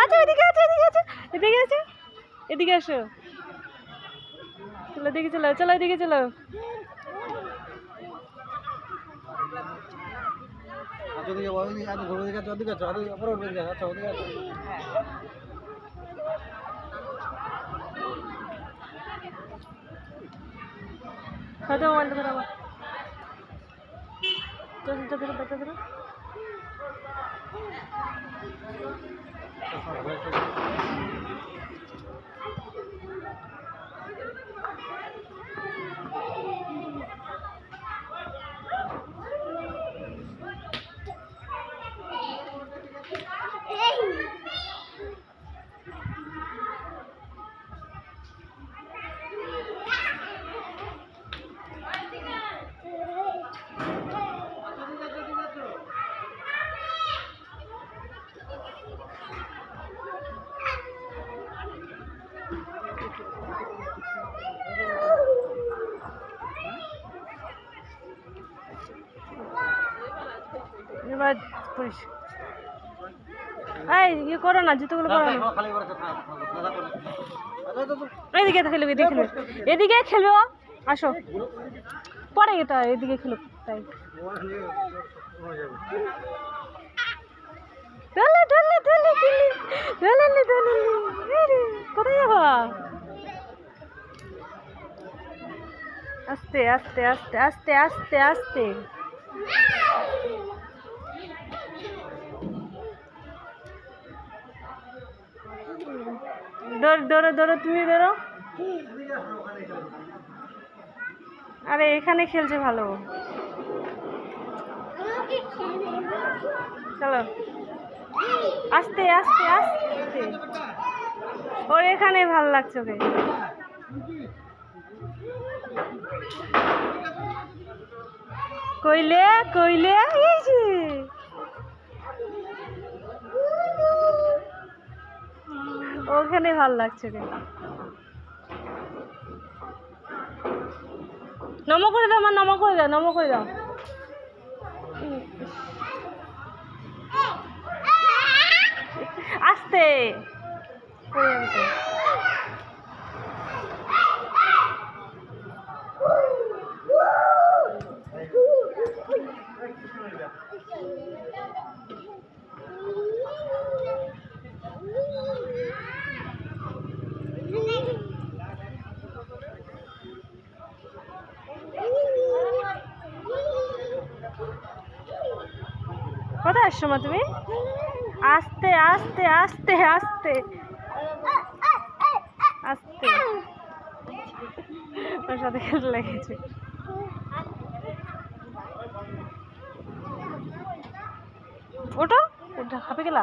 আচ্ছা এদিকে আছে এদিকে আছে। এদিকে আছে? এদিকে আসো। চলো এদিকে চলো চলো এদিকে চলো। মোবাইলটা ধরো ধরো ধরো ধরো। Thank you. এবার করিস এই ইয়ে করো না জুতোগুলো করো খালি এদিকে খেলবে এদিকে খেলবে। এদিকে খেলবে আসো। পরে এটা এদিকে খেলুক তাই। আরে, কোথায় যাবা? আস্তে আস্তে আস্তে আস্তে আস্তে আস্তে। দৌড় দৌড়ো দৌড়ো তুমি দৌড়ো আরে, এখানে খেলছে ভালো। চলো। আস্তে আস্তে আস্তে। ওর এখানে ভালো লাগছে ওকে। কইলে কইলে, এই ওখানে ভালো লাগছে ওকে নমো করে দাও, মা, নমো করে দাও, নমো করে দাও। আস্তে। পড়ে যাবে কোথায় আসছো মা তুমি? আস্তে আস্তে আস্তে আস্তে। আস্তে। ওর সাথে খেলতে লেগেছে। ওটো ওটা খাপে গেলা?